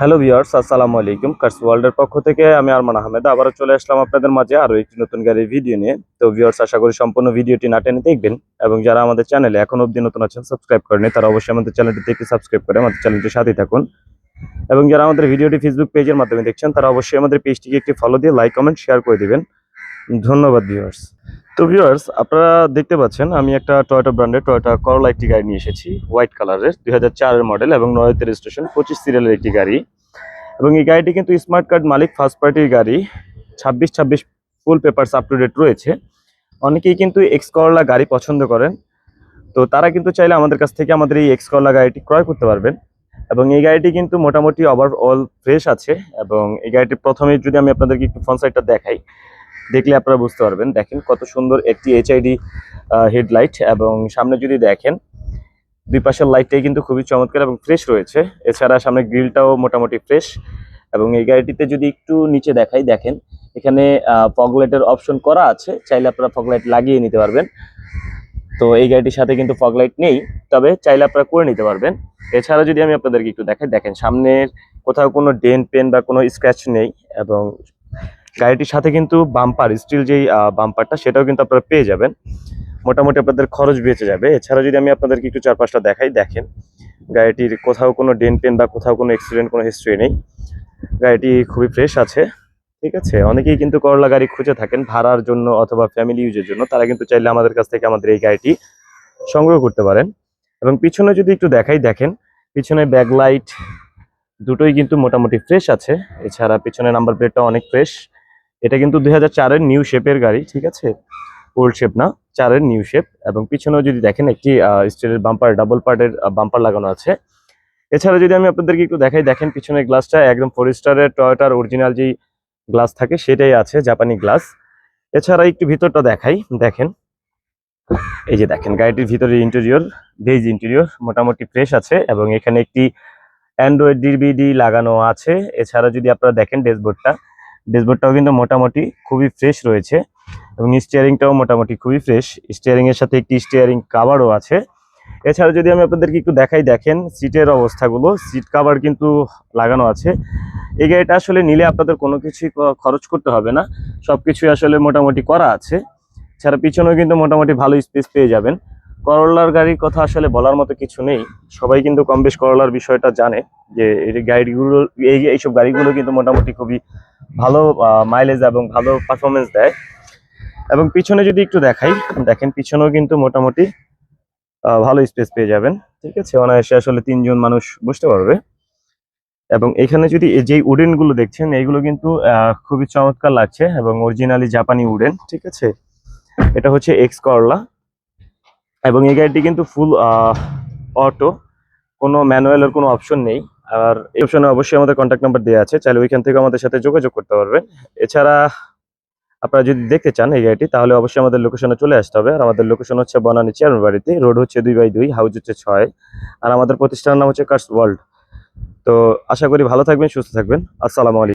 Hello viewers আসসালামু আলাইকুম। Curse ওয়ার্ল্ডের পক্ষ থেকে আমি আরমান আহমেদ। আবারও চলে আসলাম আপনাদের মাঝে আরও একটি নতুন গাড়ির ভিডিও নিয়ে। তো ভিওর্স আশা করি সম্পূর্ণ ভিডিওটি না টেনে দেখবেন এবং যারা আমাদের চ্যানেলে এখন অবধি নতুন আছেন সাবস্ক্রাইব করেনি তারা অবশ্যই আমাদের চ্যানেলটি দেখে সাবস্ক্রাইব করে আমাদের চ্যানেলটির সাথেই থাকুন। এবং যারা আমাদের ভিডিওটি ফেসবুক পেজের মাধ্যমে দেখছেন, তারা অবশ্যই আমাদের পেজটিকে একটি ফলো দিয়ে লাইক কমেন্ট শেয়ার করে দিবেন। ধন্যবাদ ভিউয়ার্স তো ভিউয়ার্স আপনারা দেখতে পাচ্ছেন, আমি একটা টয়োটা ব্র্যান্ডের টয়োটা করলা একটি গাড়ি নিয়ে এসেছি হোয়াইট কালারের দুই হাজার মডেল এবং নয়তে রেজিস্ট্রেশন পঁচিশ সিরিয়ালের একটি গাড়ি। এবং এই গাড়িটি কিন্তু স্মার্ট কার্ড মালিক ফার্স্ট পার্টির গাড়ি, ছাব্বিশ ছাব্বিশ full papers up to date রয়েছে। অনেকেই কিন্তু এক্স করলা গাড়ি পছন্দ করেন, তো তারা কিন্তু চাইলে আমাদের কাছ থেকে আমাদের এই এক্স করলা গাড়িটি ক্রয় করতে পারবেন। এবং এই গাড়িটি কিন্তু মোটামুটি ওভারঅল ফ্রেশ আছে, এবং এই গাড়িটি প্রথমে যদি আমি আপনাদেরকে একটু ফ্রন্ট সাইডটা দেখাই দেখলে আপনারা বুঝতে পারবেন। দেখেন কত সুন্দর একটি এইচআইডি হেডলাইট এবং সামনে যদি দেখেন, দুই পাশের লাইটটাই কিন্তু খুবই চমৎকার এবং ফ্রেশ রয়েছে। এছাড়া সামনে গ্রিলটাও মোটামুটি ফ্রেশ এবং এই গাড়িটিতে যদি একটু নিচে দেখাই, দেখেন, এখানে ফগলাইটের অপশন করা আছে। চাইলে আপনারা ফগলাইট লাগিয়ে নিতে পারবেন। তো এই গাড়িটির সাথে কিন্তু ফগলাইট নেই, তবে চাইলে আপনারা করে নিতে পারবেন। এছাড়া যদি আমি আপনাদেরকে একটু দেখাই, দেখেন, সামনের কোথাও কোনো ডেন পেন বা কোনো স্ক্র্যাচ নেই এবং গাড়িটির সাথে কিন্তু বাম্পার স্টিল যেই বাম্পারটা সেটাও কিন্তু আপনারা পেয়ে যাবেন। মোটামুটি আপনাদের খরচ বেঁচে যাবে। এছাড়া যদি আমি আপনাদেরকে একটু চার পাঁচটা দেখাই, দেখেন, গাড়িটির কোথাও কোনো ডেন পেন বা কোথাও কোনো অ্যাক্সিডেন্ট কোনো হিস্ট্রি নেই। গাড়িটি খুবই ফ্রেশ আছে, ঠিক আছে? অনেকেই কিন্তু করলা গাড়ি খুঁজে থাকেন ভাড়ার জন্য অথবা ফ্যামিলি ইউজের জন্য। তারা কিন্তু চাইলে আমাদের কাছ থেকে আমাদের এই গাড়িটি সংগ্রহ করতে পারেন। এবং পিছনে যদি একটু দেখাই, দেখেন, পিছনে ব্যাকলাইট দুটোই কিন্তু মোটামুটি ফ্রেশ আছে। এছাড়া পিছনে নাম্বার প্লেটটা অনেক ফ্রেশ এটা কিন্তু দুই হাজার নিউ শেপের গাড়ি, ঠিক আছে? ওল্ড শেপ না, চারের নিউ শেপ এবং পিছনেও যদি দেখেন একটি স্টিলের বাম্পার ডাবল পার্টের বাম্পার লাগানো আছে। এছাড়া যদি আমি আপনাদেরকে একটু দেখাই, দেখেন পিছনের গ্লাসটা একদম ফোর স্টারের টয়টার অরিজিনাল যেই গ্লাস থাকে, সেটাই আছে জাপানি গ্লাস এছাড়া একটু ভিতরটা দেখাই, দেখেন। এই যে দেখেন, গাড়িটির ভিতরে ইন্টেরিয়র বেজ ইন্টেরিয়র মোটামুটি ফ্রেশ আছে এবং এখানে একটি অ্যান্ড্রয়েড ডিভিডি লাগানো আছে। এছাড়া যদি আপনারা দেখেন ড্যাশবোর্ডটা ড্যাশবোর্ডটাও কিন্তু মোটামুটি খুবই ফ্রেশ রয়েছে এবং স্টিয়ারিংটাও মোটামুটি খুবই ফ্রেশ স্টিয়ারিং এর সাথে একটি স্টিয়ারিং কাভারও আছে। এছাড়া যদি আমি আপনাদেরকে একটু দেখাই, দেখেন সিটের অবস্থাগুলো। সিট কাভার কিন্তু লাগানো আছে। এই গাড়িটা আসলে নিলে আপনাদের কোনো কিছুই খরচ করতে হবে না। সবকিছুই আসলে মোটামুটি করা আছে। ছাড়া পিছনেও কিন্তু মোটামুটি ভালো স্পেস পেয়ে যাবেন। করলার গাড়ির কথা আসলে বলার মতো কিছু নেই। সবাই কিন্তু কম বেশ করলার বিষয়টা জানে যে এই গাড়িগুলো, এই এইসব গাড়িগুলো কিন্তু মোটামুটি খুবই ভালো মাইলেজ এবং ভালো পারফরমেন্স দেয়। এবং পিছনে যদি একটু দেখাই, দেখেন পিছনেও কিন্তু মোটামুটি ভালো স্পেস পেয়ে যাবেন। ঠিক আছে? অনায়াসে আসলে তিনজন মানুষ বসতে পারবে। এবং এখানে যদি যে উডেনগুলো দেখছেন, এইগুলো কিন্তু খুবই চমৎকার লাগছে এবং অরিজিনালি জাপানি উডেন। ঠিক আছে? এটা হচ্ছে এক্স করলা এবং এই গাড়িটি কিন্তু ফুল অটো কোনো ম্যানুয়ালের কোনো অপশন নেই। আর এই অপশনে অবশ্যই আমাদের কন্ট্যাক্ট নাম্বার দেওয়া আছে, চাইলে ওইখান থেকে আমাদের সাথে যোগাযোগ করতে পারবেন। এছাড়া আপনারা যদি দেখতে চান এই গাড়িটি, তাহলে অবশ্যই আমাদের লোকেশনে চলে আসতে হবে। আর আমাদের লোকেশন হচ্ছে বনানী চেয়ারম্যান বাড়িতে রোড হচ্ছে দুই বাই দুই হাউস হচ্ছে ছয়। আর আমাদের প্রতিষ্ঠানের নাম হচ্ছে কার্স ওয়ার্ল্ড তো আশা করি ভালো থাকবেন, সুস্থ থাকবেন। আসসালামু আলাইকুম।